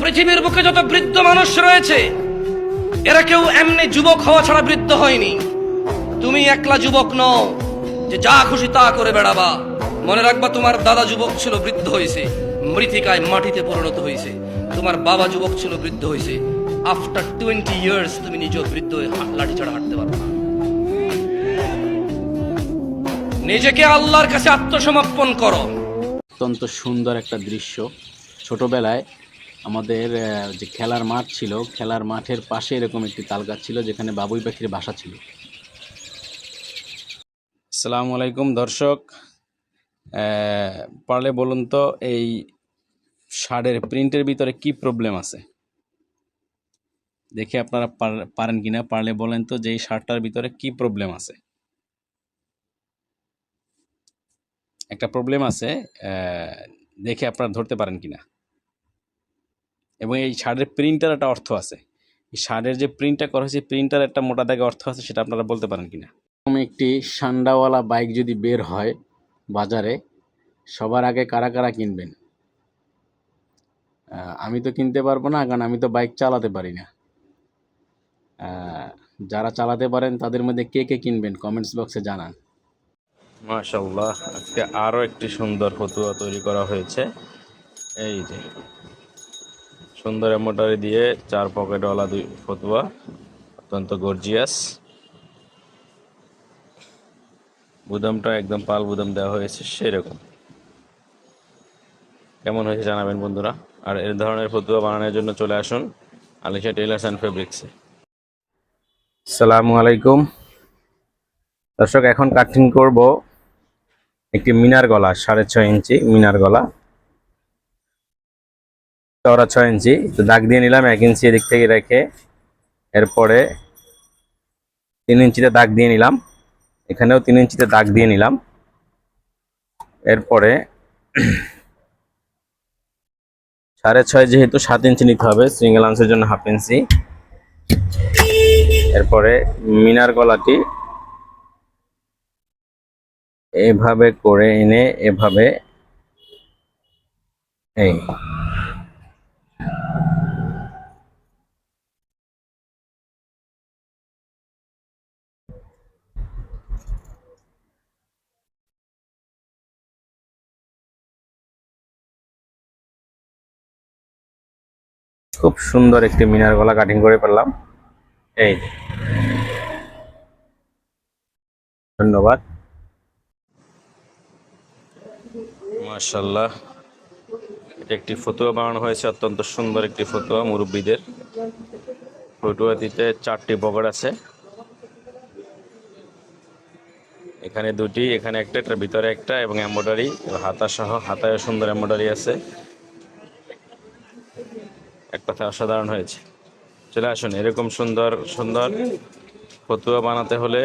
পৃথিবীর বুকে যত বৃদ্ধ মানুষ রয়েছে, এরা কেউ এমনি যুবক হওয়া ছাড়া বৃদ্ধ হয়নি। তুমি একলা যুবক নও, যে যা খুশি তা করে বেড়াবা। মনে রাখবা, তোমার দাদা যুবক ছিল বৃদ্ধ হয়েছে মৃতিকায় মাটিতে পরিণত হয়েছে তোমার বাবা যুবক ছিল বৃদ্ধ হয়েছে আফটার টোয়েন্টি ইয়ার্স তুমি নিজেও বৃদ্ধ হয়ে লাঠি ছাড়া হাঁটতে পারবে না। নিজেকে আল্লাহর কাছে আত্মসমর্পণ করো। অত্যন্ত সুন্দর একটা দৃশ্য। ছোটবেলায় আমাদের যে খেলার মাঠ ছিল, খেলার মাঠের পাশে এরকম একটি তালগাছ ছিল, যেখানে বাবুই পাখির বাসা ছিল। আসসালামু আলাইকুম দর্শক। পারলে বলুন তো, এই শার্টের প্রিন্টের ভিতরে কি প্রবলেম আছে? দেখে আপনারা পার- পারেন কিনা? পারলে বলেন তো যে এই শার্টটার ভিতরে কি প্রবলেম আছে? একটা প্রবলেম আছে দেখে আপনারা ধরতে পারেন কিনা? এবং এই শার্টের প্রিন্টার একটা অর্থ আছে। এই শার্টের যে প্রিন্টটা করা হয়েছে প্রিন্টার একটা মোটা দাগে অর্থ আছে সেটা আপনারা বলতে পারেন কিনা? এরকম একটি সান্ডাওয়ালা বাইক যদি বের হয় বাজারে সবার আগে কারা কারা কিনবেন? আমি তো কিনতে পারব না কারণ আমি তো বাইক চালাতে পারি না। যারা চালাতে পারেন তাদের মধ্যে কে কে কিনবেন? কমেন্টস বক্সে জানান। মাশাল্লাহ আজকে আরও একটি সুন্দর ফতুয়া তৈরি করা হয়েছে। এই যে সুন্দর মোটারি দিয়ে চার পকেট পকেটওয়ালা দুই ফতুয়া, অত্যন্ত গর্জিয়াস বুদামটা একদম পাল বুদাম দেওয়া হয়েছে সেরকম। কেমন হয়েছে জানাবেন বন্ধুরা? আর এর ধরনের ফতুয়া বানানোর জন্য চলে আসুন আলিশা টেলার্স অ্যান্ড ফেব্রিক্সে সালামু আলাইকুম। দর্শক, এখন কাটিং করব একটি মিনার গলা, সাড়ে ছয় ইঞ্চি মিনার গলা। চওড়া ছয় ইঞ্চি, তো দাগ দিয়ে নিলাম, এক ইঞ্চি এদিক থেকে রেখে এরপরে তিন ইঞ্চিতে দাগ দিয়ে নিলাম। এখানেও তিন ইঞ্চিতে দাগ দিয়ে নিলাম। এরপরে সাড়ে ছয় যেহেতু সাত ইঞ্চি নিতে হবে সিঙ্গেল আন্সের জন্য হাফ ইঞ্চি। এরপরে মিনার গলাটি এভাবে করে এনে এভাবে এই খুব সুন্দর একটি মিনার গলা কাটিং করে ফেললাম। এই। ধন্যবাদ। মাশাল্লাহ এটা একটি ফতুয়া বানানো হয়েছে, অত্যন্ত সুন্দর একটি ফতুয়া, মুরব্বীদের। ফতুয়াটিতে চারটি পকেট আছে। এখানে দুটি, এখানে একটা, এটার ভিতরে একটা এবং এম্বয়ডারি হাতা সহ হাতায় সুন্দর এম্বয়ডারি আছে। কথা অসাধারণ হয়েছে। চলে আসুন এরকম সুন্দর সুন্দর ফতুয়া বানাতে হলে